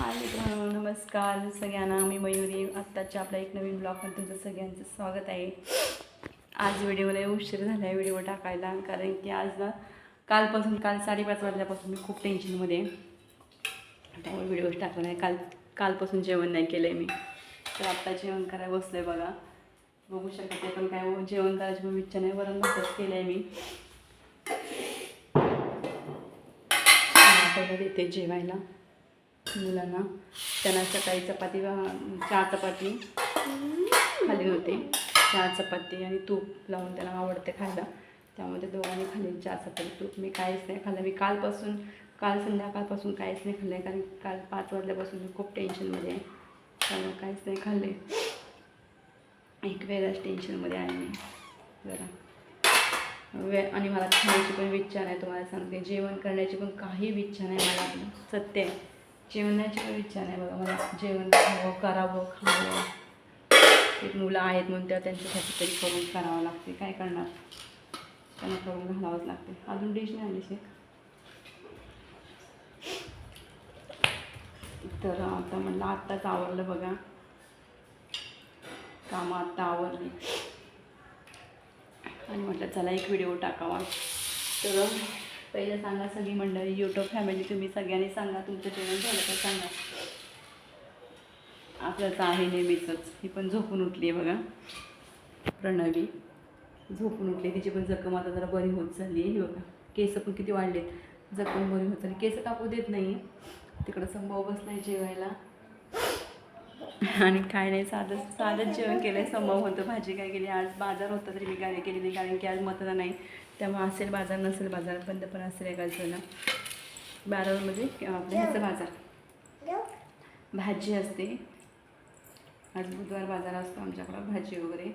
हाय मित्रांनो नमस्कार सगळ्यांना. मी मयुरी. आत्ताच्या आपल्या एक नवीन ब्लॉगमध्ये तुमचं सगळ्यांचं स्वागत आहे. आज व्हिडिओला उशीर झाला आहे व्हिडिओ टाकायला कारण की आज ना कालपासून काल साडेपाच वाजल्यापासून मी खूप टेन्शनमध्ये त्यामुळे व्हिडिओ टाकला नाही काल कालपासून जेवण नाही केलं आहे मी. तर आत्ता जेवण करायला बसलं आहे बघा. बघू शकत ते पण काय जेवण करायची पण इच्छा नाही वरण भातच केलं आहे मी पहिलं देते जेवायला. मुलांना. त्यांना सकाळी चपाती चहा चपाती. खाली होते. चहा चपाती आणि तूप लावून त्यांना आवडते खायला. त्यामध्ये दोघांनी खाल्ली चहा चपाती. तूप मी काहीच नाही खाल्लं. मी कालपासून काल संध्याकाळपासून काहीच नाही खाल्लं. आहे कारण काल पाच वाजल्यापासून मी खूप टेन्शनमध्ये आहे. त्यामुळे काहीच नाही खाल्ले. एक वेगळ्याच टेन्शनमध्ये आहे मी. जरा. वे आणि मला खाण्याची पण इच्छा नाही. तुम्हाला सांगते. जेवण करण्याची पण काही इच्छा नाही मला. सत्य आहे. जेवणाची पण इच्छा नाही बघा मला जेवण खावं करावं खावं. एक मुलं आहेत म्हणून त्या त्यांच्यासाठी तरी करून करावं लागते. काय करणार? त्यांना करून घालावंच लागते. अजून डिश नाही आली शेक तर आता म्हणलं आत्ताच आवरलं बघा. कामं आत्ता आवरली. आणि म्हटलं चला एक व्हिडिओ टाकावा. तर पहिलं सांगा सगळी मंडळी यूट्यूब फॅमिली तुम्ही सगळ्यांनी सांगा तुमचं जेवण झालं तर सांगा. आपल्याचं आहे नेहमीचंच. ही पण झोपून उठली आहे बघा. प्रणवी झोपून उठली तिची पण जखम आता जरा बरी होत चालली आहे. बघा. केस पण किती वाढलेत. जखम बरी होत चालली. केस कापू देत नाही तिकडं संभव आहे जेवायला. आणि काय नाही साधं साधंच जेवण केलं आहे संभव होतं. भाजी काय केली आज बाजार होता तरी मी गाडी केली नाही कारण की आज मतदान नाही त्यामुळे असेल बाजार नसेल बाजार बंद पण असेल एकाचं ना. बारामध्ये आपल्या ह्याचा बाजार. भाजी असते. आज बुधवार बाजार असतो आमच्याकडं भाजी वगैरे.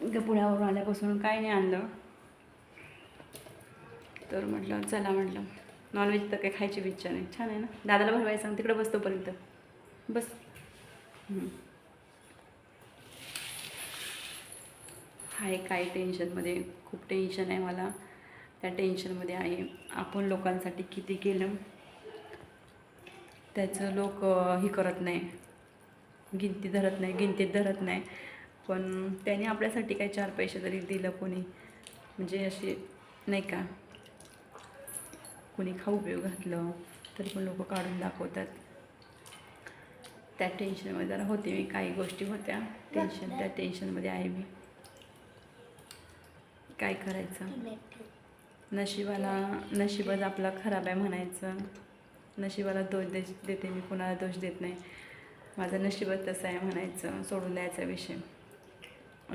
इथं पुण्यावरून आल्यापासून काय नाही आणलं. तर म्हटलं चला म्हटलं. नॉनव्हेज तर काही खायची इच्छा नाही. छान आहे ना? दादाला भरवायचं सांग तिकडे बसतोपर्यंत बस. आहे काय टेन्शनमध्ये खूप टेन्शन आहे मला. त्या टेन्शनमध्ये आहे. आपण लोकांसाठी किती केलं? त्याचं लोक हे करत नाही. गिनती धरत नाही गिनतीत धरत नाही. पण त्याने आपल्यासाठी काही चार पैसे तरी दिलं कोणी. म्हणजे असे नाही का? कोणी खाऊ पिऊ घातलं तरी पण लोक काढून दाखवतात. त्या टेन्शनमध्ये जरा होते मी काही गोष्टी होत्या. टेन्शन त्या टेन्शनमध्ये आहे मी. काय करायचं? नशिबाला नशिबच आपला खराब आहे म्हणायचं. नशिबाला दोष दे देते मी कुणाला दोष देत नाही. माझं नशीबच तसं आहे म्हणायचं सोडून द्यायचा विषय.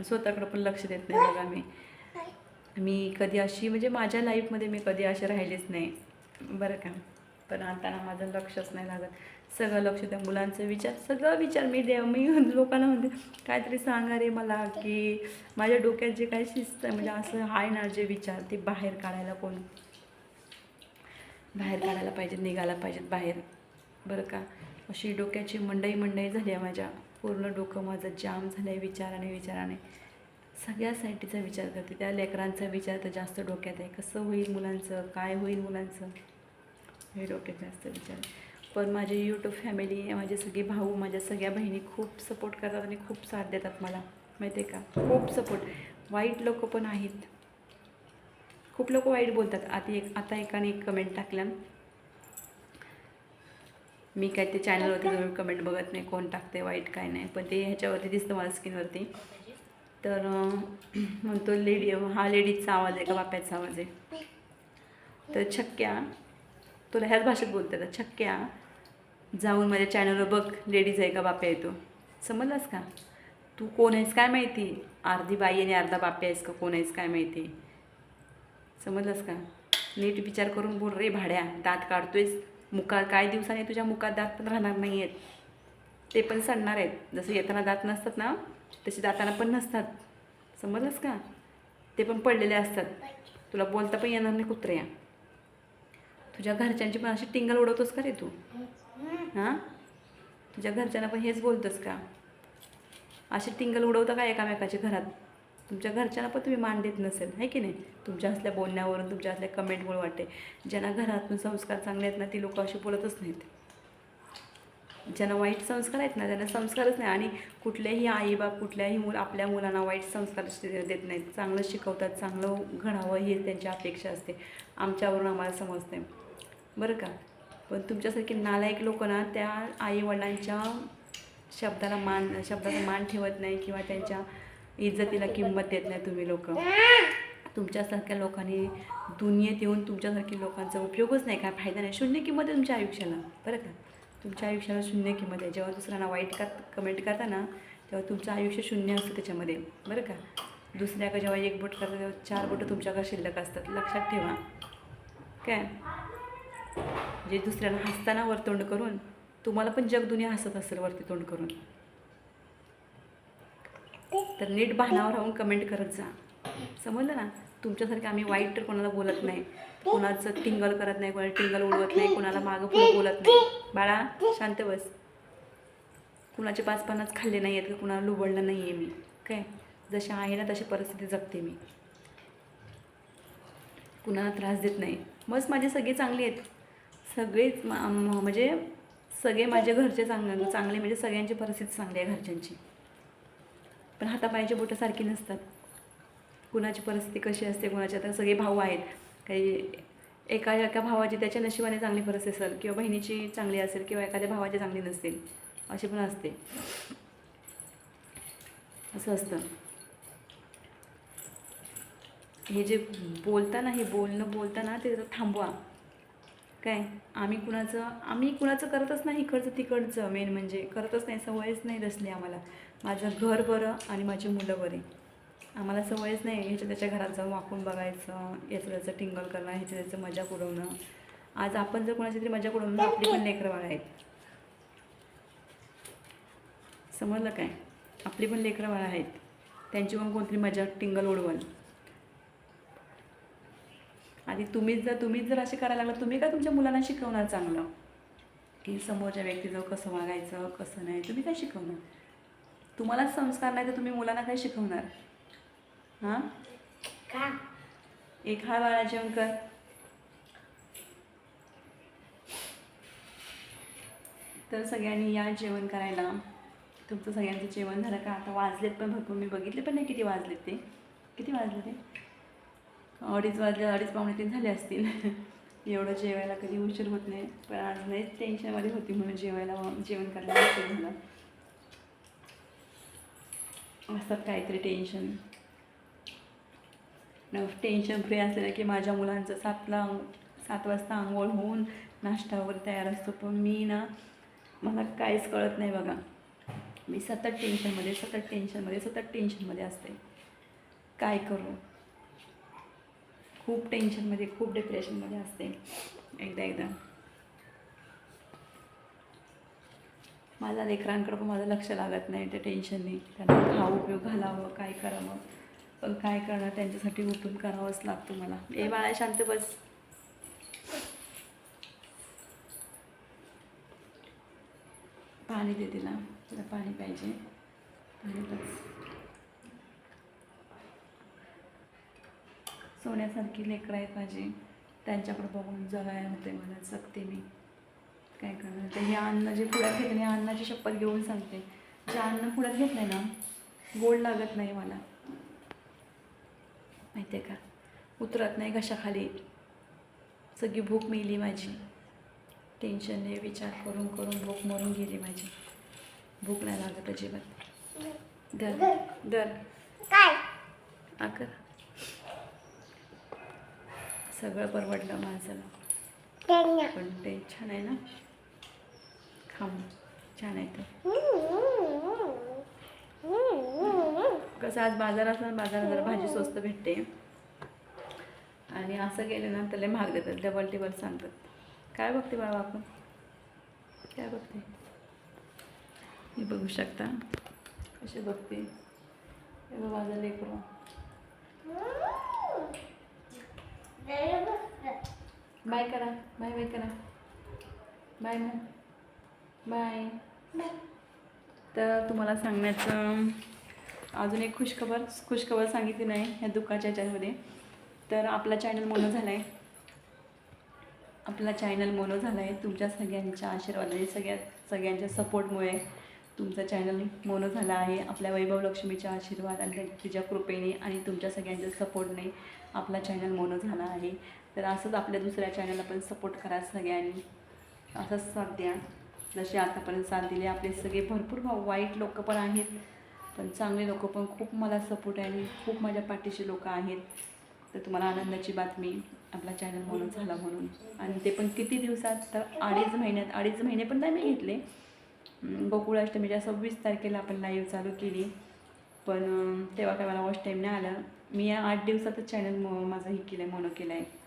स्वतःकडं पण लक्ष देत नाही बघा मी. मी कधी अशी म्हणजे माझ्या लाईफमध्ये मी कधी अशी राहिलीच नाही. बरं का. पण आता ना माझं लक्षच नाही लागत. सगळं लक्ष त्या मुलांचं विचार सगळं विचार मी देव मी लोकांना म्हणते काहीतरी सांगा रे मला की माझ्या डोक्यात जे काही शिस्त आहे म्हणजे असं आहे ना जे विचार ते बाहेर काढायला कोण? बाहेर काढायला पाहिजेत निघायला पाहिजेत बाहेर. बरं का? अशी डोक्याची मंडई मंडई झाली आहे माझ्या. पूर्ण डोकं माझं जाम झालं आहे विचाराने विचाराने. सगळ्या साईटीचा विचार करते त्या लेकरांचा विचार तर जास्त डोक्यात आहे. कसं होईल मुलांचं? काय होईल मुलांचं? हे डोक्यात जास्त विचार. पण माझे यूट्यूब फॅमिली माझे सगळे भाऊ माझ्या सगळ्या बहिणी खूप सपोर्ट करतात आणि खूप साथ देतात मला. माहिती आहे का? खूप सपोर्ट वाईट लोक पण आहेत. खूप लोक वाईट बोलतात. आता एक आता एकाने एक कमेंट टाकल्या मी काय ते चॅनलवरती जाऊन कमेंट बघत नाही कोण टाकते वाईट काय नाही. पण ते ह्याच्यावरती दिसतं मला स्क्रीनवरती तर म्हणतो लेडी हा लेडीजचा आवाज आहे का बाप्याचा आवाज आहे? तर छक्क्या तुला ह्याच भाषेत बोलते आता छक्क्या. जाऊन माझ्या चॅनलवर बघ लेडीज आहे का बाप्या येतो समजलास का? तू कोण आहेस काय माहिती? अर्धी बाई आणि अर्धा बाप्या आहेस का? कोण आहेस काय माहिती? समजलंस का? नीट विचार करून बोल रे भाड्या. दात काढतोयस. मुका काय दिवसाने तुझ्या मुखात दात पण राहणार नाही आहेत ते पण सडणार आहेत. जसं येताना दात नसतात ना तसे दाताना पण नसतात. समजलंस का? ते पण पडलेले असतात. तुला बोलता पण येणार नाही कुत्र्या. तुझ्या घरच्यांची पण अशी टिंगल उडवतोस का रे तू? हां? तुझ्या घरच्यांना पण हेच बोलतोस का? अशी टिंगल उडवता का एकामेकाच्या घरात? तुमच्या घरच्यांना पण तुम्ही मान देत नसेल आहे की नाही? तुमच्या असल्या बोलण्यावरून तुमच्या असल्या कमेंटमुळे वाटते. ज्यांना घरातून संस्कार चांगले आहेत ना ती लोक अशी बोलतच नाहीत. ज्यांना वाईट संस्कार आहेत ना त्यांना संस्कारच नाही. आणि कुठल्याही आईबाप कुठल्याही मुल आपल्या मुलांना वाईट संस्कार देत नाहीत. चांगलं शिकवतात चांगलं घडावं ही त्यांची अपेक्षा असते. आमच्यावरून आम्हाला समजते बरं का? पण तुमच्यासारखे नालायक लोक ना त्या आईवडिलांच्या शब्दाला मान शब्दाला मान ठेवत नाही किंवा त्यांच्या इज्जतीला किंमत देत नाही तुम्ही लोक. तुमच्यासारख्या लोकांनी दुनियेत येऊन तुमच्यासारख्या लोकांचा उपयोगच नाही काय फायदा नाही. शून्य किंमत आहे तुमच्या आयुष्याला. बरं का? तुमच्या आयुष्याला शून्य किंमत आहे. जेव्हा दुसऱ्यांना वाईट कर कमेंट करता ना तेव्हा तुमचं आयुष्य शून्य असतं त्याच्यामध्ये. बरं का? दुसऱ्याकडे जेव्हा एक बोट करता तेव्हा चार बोटं तुमच्याकडे शिल्लक असतात? लक्षात ठेवा. काय? जे दुसऱ्यांना हसताना वरतोंड करून तुम्हाला पण जगदुनिया हसत असेल वरती तोंड करून. तर नीट भानावर राहून कमेंट करत जा. समजलं ना? तुमच्यासारखं आम्ही वाईट तर कोणाला बोलत नाही. कोणाचं टिंगल करत नाही कोणाला टिंगल उडवत नाही कोणाला मागं पुढं बोलत नाही. बाळा शांत बस. कुणाचे पाच पानाच खाल्ले नाही आहेत का? कुणाला लुबडलं नाही आहे मी. काय? जशी आहे ना तशी परिस्थिती जगते मी. कुणाला त्रास देत नाही. मस्त माझे सगळे चांगले आहेत. सगळेच म्हणजे सगळे माझे घरचे चांगले चांगले म्हणजे सगळ्यांची परिस्थिती चांगली आहे घरच्यांची. पण हातापायाची बोटं सारखी नसतात. कुणाची परिस्थिती कशी असते कुणाची आता सगळे भाऊ आहेत. काही एका एका भावाची त्याच्या नशिबाने चांगली परिस्थिती असेल किंवा बहिणीची चांगली असेल किंवा एखाद्या भावाची चांगली नसेल अशी पण असते. असं असतं. हे जे बोलताना हे बोलणं बोलताना ते थांबवा. काय? आम्ही कुणाचं आम्ही कुणाचं करतच नाही इकडचं तिकडचं. मेन म्हणजे करतच नाही सवयच नाही दसली आम्हाला. माझं घर बरं आणि माझी मुलं बरी. आम्हाला सवयच नाही ह्याच्या त्याच्या घरात जाऊन वाकून बघायचं याचं त्याचं टिंगल करणं ह्याचं त्याचं मजा उडवणं आज आपण जर कोणाची तरी मजा उडवणं आपली पण लेकरं आहेत. समजलं काय? आपली पण लेकरं आहेत. त्यांची पण कोणतरी मजा टिंगल उडवल आणि तुम्हीच जर तुम्हीच जर असे करायला लागला तुम्ही काय तुमच्या मुलांना शिकवणार चांगलं? की समोरच्या व्यक्तीजवळ कसं वागायचं कसं नाही तुम्ही काय शिकवणार? तुम्हालाच संस्कार नाही तर तुम्ही मुलांना काय शिकवणार? हां? का? एक हा बाळा जेवण कर. तर सगळ्यांनी या जेवण करायला. तुमचं सगळ्यांचं जेवण झालं का? आता वाजलेत पण भरपूर. मी बघितले पण नाही किती वाजलेत ते. किती वाजले ते? अडीच वाजले अडीच पावणे तीन झाले असतील. एवढं जेवायला कधी उशीर होत नाही. पण आज नाही टेन्शनमध्ये होती म्हणून जेवायला जेवण करायला उशीर झाला. असतात काहीतरी टेन्शन टेन्शन फ्री असलेलं की माझ्या मुलांचं सातला सात वाजता आंघोळ होऊन नाश्ता वगैरे तयार असतो. पण मी ना मला काहीच कळत नाही बघा. मी सतत टेन्शनमध्ये सतत टेन्शनमध्ये सतत टेन्शनमध्ये असते. काय करू? खूप टेन्शनमध्ये खूप डिप्रेशनमध्ये असते. एकदा एकदा. माझ्या लेकरांकडं पण माझं लक्ष लागत नाही त्या टेन्शनने त्यांना खाऊ उपयोग घालावं काय करावं? पण काय करणार? त्यांच्यासाठी उठून करावंच लागतं मला. ए बाळा शांत बस. पाणी दे तिला. तिला पाणी पाहिजे. पाणी बस. सोन्यासारखी लेकरं आहेत माझी. त्यांच्याकडे बघून जगायला होते मला. जगते मी. काय करणार? ते हे अन्न जे पुढ्यात घेतले अन्नाची शपथ घेऊन सांगते. जे अन्न पुढ्यात घेतलं ना गोड लागत नाही मला. माहिती आहे का? उतरत नाही घशाखाली. सगळी भूक मिली माझी. टेन्शनने विचार करून करून भूक मरून गेली माझी. भूक नाही लागत अजिबात. दर दर काय? आकर सगळं परवडलं माणसाला टेन्या. पण ते छान आहे ना? खाऊन छान आहे ते कसं आज बाजार असला बाजारात जरा भाजी स्वस्त भेटते. आणि असं गेलं ना त्याला महाग देतात डबल टेबल सांगतात. काय बघते बाळा आपण? काय बघते? मी बघू शकता. कसे बघते? हे बघ माझं लेकरू बाय करा बाय बाय करा. बाय मग. बाय. तर तुम्हाला सांगण्याचं अजून एक खुशखबर खुशखबर सांगितली नाही ह्या दुःखाच्या याच्यामध्ये. तर आपला चॅनल मोनो झाला आहे आपला चॅनल मोनो झाला आहे तुमच्या सगळ्यांच्या आशीर्वादाने सगळ्या सगळ्यांच्या सपोर्टमुळे तुमचा चॅनल मोनो झाला आहे. आपल्या वैभव लक्ष्मीच्या आशीर्वाद आणि तिच्या कृपेने आणि तुमच्या सगळ्यांच्या सपोर्टने आपला चॅनल मोनो झाला आहे. तर असंच आपल्या दुसऱ्या चॅनलला पण सपोर्ट करा सगळ्यांनी. असंच साथ द्या. जसे आतापर्यंत साथ दिली आपले सगळे भरपूर वाईट लोक पण आहेत. पण चांगले लोक पण खूप मला सपोर्ट आहे आणि खूप माझ्या पाठीशी लोक आहेत. तर तुम्हाला आनंदाची बातमी आपला चॅनल म्हणून झाला म्हणून. आणि ते पण किती दिवसात तर अडीच महिन्यात अडीच महिने पण नाही मी घेतले. गोकुळाष्टमीच्या सव्वीस तारखेला आपण लाईव्ह चालू केली. पण तेव्हा काय मला वॉच टाईम नाही आलं. मी या आठ दिवसातच चॅनल माझं हे केलं आहे मोनो केलं आहे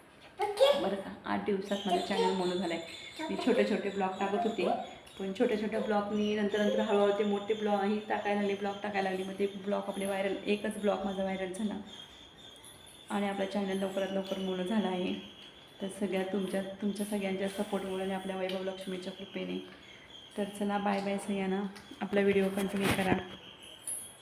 बरं का? आठ दिवसात माझं चॅनल मोनो झालं आहे मी छोटे छोटे ब्लॉग टाकत होते. पण छोट्या छोट्या ब्लॉकनी नंतर नंतर हळूहळू ते मोठे ब्लॉग ही टाकायला लागले ब्लॉग टाकायला लागले. मग ते ब्लॉग आपले व्हायरल एकच ब्लॉग माझा व्हायरल झाला. आणि आपला चॅनल लवकरात लवकर मोनो झाला आहे. तर सगळ्या तुमच्या तुमच्या सगळ्यांच्या सपोर्टमुळे आणि आपल्या वैभव लक्ष्मीच्या कृपेने. तर चला बाय बाय सगळ्यांना. आपला व्हिडिओ कंटिन्यू करा.